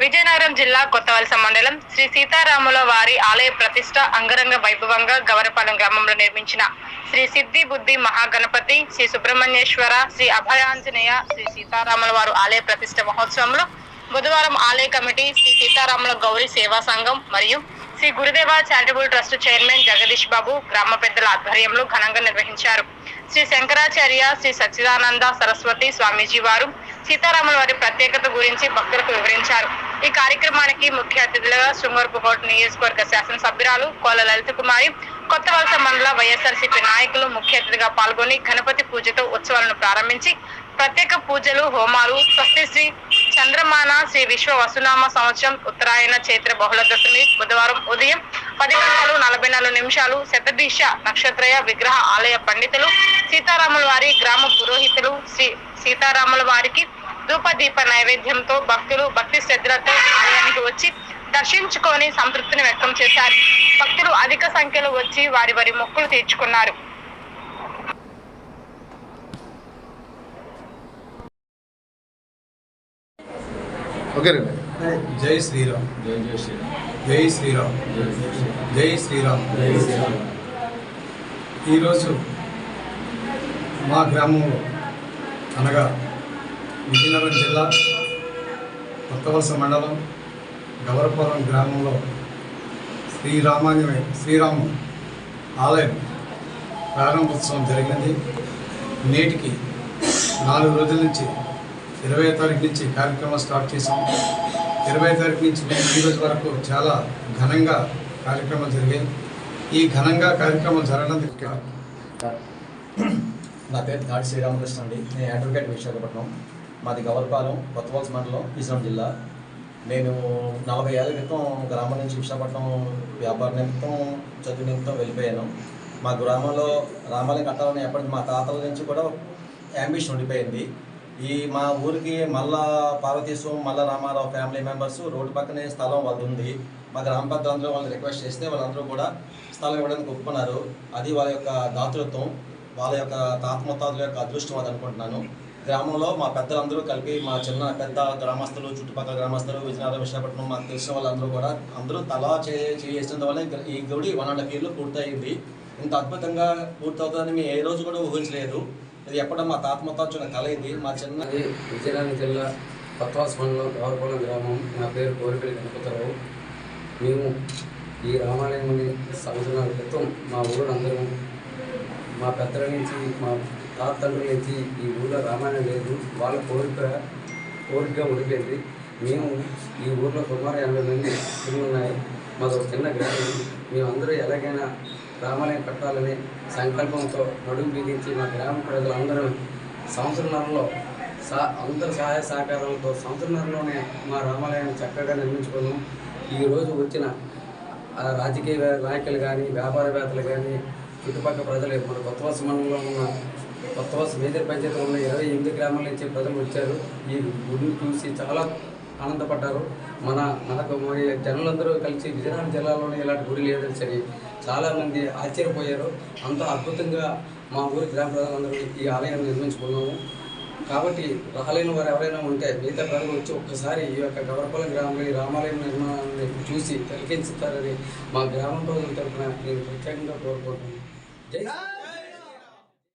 విజయనగరం జిల్లా కొత్తవలస మండలం శ్రీ సీతారాముల వారి ఆలయ ప్రతిష్ట అంగరంగ వైభవంగా గవరపాలెం గ్రామంలో నిర్మించిన శ్రీ సిద్ధి బుద్ధి మహాగణపతి శ్రీ సుబ్రహ్మణ్యేశ్వర శ్రీ అభయాంజనేయ శ్రీ సీతారాముల వారు ఆలయ ప్రతిష్ట మహోత్సవంలో బుధవారం ఆలయ కమిటీ శ్రీ సీతారాముల గౌరీ సేవా సంఘం మరియు Shri Gurudeva charitable trust chairman Jagadish Babu గ్రామ పెద్దల ఆధ్వర్యంలో ఘనంగా నిర్వహించారు. శ్రీ శంకరాచార్య శ్రీ సచ్చిదానంద సరస్వతి స్వామీజీ వారు సీతారాముల వారి ప్రత్యేకత గురించి భక్తులకు వివరించారు. ఈ కార్యక్రమానికి ముఖ్య అతిథులుగా శృంగవరపుకోట నియోజకవర్గ శాసనసభ్యురాలు కోల లలిత కుమారి కొత్త వలస మండల వైఎస్ఆర్సీపీ నాయకులు ముఖ్య అతిథిగా పాల్గొని గణపతి పూజతో ఉత్సవాలను ప్రారంభించి ప్రత్యేక పూజలు హోమాలు స్వస్తి శ్రీ చంద్రమాన శ్రీ విశ్వ వసునామ సంవత్సరం ఉత్తరాయణ చైత్ర బహుళ దశమి బుధవారం ఉదయం పది గంటలు నలభై నాలుగు నిమిషాలు శతదీశ నక్షత్రయ విగ్రహ ఆలయ పండితులు సీతారాముల వారి గ్రామ పురోహితులు శ్రీ సీతారాముల వారికి ధూపదీప నైవేద్యంతో భక్తులు భక్తి శ్రద్ధలతో ఆలయానికి వచ్చి దర్శించుకొని సంతృప్తిని వ్యక్తం చేశారు. భక్తులు అధిక సంఖ్యలో వచ్చి వారి వారి మొక్కులు తీర్చుకున్నారు. జై శ్రీరామ్. జై జై శ్రీరామ్. జై శ్రీరామ్. జై జై శ్రీరామ్. జై శ్రీరామ్. జై శ్రీరామ్. ఈరోజు మా గ్రామంలో అనగా విజయనగరం జిల్లా కొత్తవలస మండలం గవరపురం గ్రామంలో శ్రీరామాంజనేయ శ్రీరాము ఆలయం ప్రారంభోత్సవం జరిగింది. నేటికి నాలుగు రోజుల నుంచి ఇరవై తారీఖు నుంచి కార్యక్రమం స్టార్ట్ చేశాం ఇరవై తారీఖు నుంచి ఈ రోజు వరకు చాలా ఘనంగా కార్యక్రమం జరిగాయి. ఈ ఘనంగా కార్యక్రమం జరగడానికి నా పేరు దాడి శ్రీరామకృష్ణ అండి. నేను అడ్వకేట్ విశాఖపట్నం. మాది గవర్పాలెం కొత్తవలస మండలం ఈశ్వరం జిల్లా. నేను నలభై ఏళ్ళ క్రితం గ్రామం నుంచి విశాఖపట్నం వ్యాపార నిమిత్తం చదువు నిమిత్తం వెళ్ళిపోయాను. మా గ్రామంలో రామాలయం కట్టాలని ఎప్పటికీ మా తాతల నుంచి కూడా యాంబిషన్ ఉండిపోయింది. ఈ మా ఊరికి మళ్ళా పార్వతీశ్వరం మళ్ళా రామారావు ఫ్యామిలీ మెంబర్స్ రోడ్డు పక్కనే స్థలం వాళ్ళది. ఉంది మా గ్రామ పెద్దలందరూ వాళ్ళని రిక్వెస్ట్ చేస్తే వాళ్ళందరూ కూడా స్థలం ఇవ్వడానికి ఒప్పుకున్నారు. అది వాళ్ళ యొక్క దాతృత్వం వాళ్ళ యొక్క తాత ముత్తాతల యొక్క అదృష్టం అది అనుకుంటున్నాను. గ్రామంలో మా పెద్దలందరూ కలిపి మా చిన్న పెద్ద గ్రామస్తులు చుట్టుపక్కల గ్రామస్తులు విజయనగరం విశాఖపట్నం మాకు తెలిసిన వాళ్ళందరూ కూడా అందరూ తలా చే చేసిన వల్ల ఈ గుడి వన్ అండ్ హాఫ్ ఇయర్లో పూర్తయింది. ఇంత అద్భుతంగా పూర్తవుతుందని మేము ఏ రోజు కూడా ఊహించలేదు. ఇది ఎప్పుడో మా తాత ముత్తాత కళ ఇది. మా చిన్న విజయనగరం జిల్లా కొత్తవాస మండలం గ్రామం. నా పేరు కోరిపల్లి గణపతిరావు మేము ఈ రామాలయం సంవత్సరాల క్రితం మా ఊరు అందరం మా పెద్దల నుంచి మా తాత తండ్రుల నుంచి ఈ ఊళ్ళో రామాయణం లేదు. వాళ్ళ కోరిక కోరికగా ఉండిపోయింది మేము ఈ ఊర్లో సుమారు ఎనభై మంది ఇల్లు ఉన్నాయి. మాకు చిన్న గ్రామం. మేమందరూ ఎలాగైనా రామాలయం కట్టాలని సంకల్పంతో నడుము బిగించి మా గ్రామ ప్రజలందరూ సంవత్సరంలో సా అందరి సహాయ సహకారాలతో సంవత్సరంలోనే మా రామాలయాన్ని చక్కగా నిర్మించుకున్నాం. ఈరోజు వచ్చిన రాజకీయ నాయకులు కానీ వ్యాపారవేత్తలు కానీ చుట్టుపక్కల ప్రజలు మన కొత్త మండలంలో ఉన్న కొత్త మేజర్ పంచాయతీలో ఉన్న ఇరవై ఎనిమిది గ్రామాల నుంచి ప్రజలు వచ్చారు. ఈ గుడిని చూసి చాలా ఆనందపడ్డారు. మన మనకు మరి జనులందరూ కలిసి విజయనగరం జిల్లాలోనే ఇలాంటి గుడి లేదని సరి చాలామంది ఆశ్చర్యపోయారు. అంత అద్భుతంగా మా ఊరి గ్రామ ప్రజలందరూ ఈ ఆలయాన్ని నిర్మించుకున్నాము. కాబట్టి రాలేని వారు ఎవరైనా ఉంటే మిగతా ప్రజలు వచ్చి ఒక్కసారి ఈ యొక్క గవరపల్లి గ్రామంలో ఈ రామాలయం నిర్మాణాన్ని చూసి తిలకించుతారని మా గ్రామం ప్రజల తరఫున నేను ప్రత్యేకంగా కోరుకుంటున్నాను. జై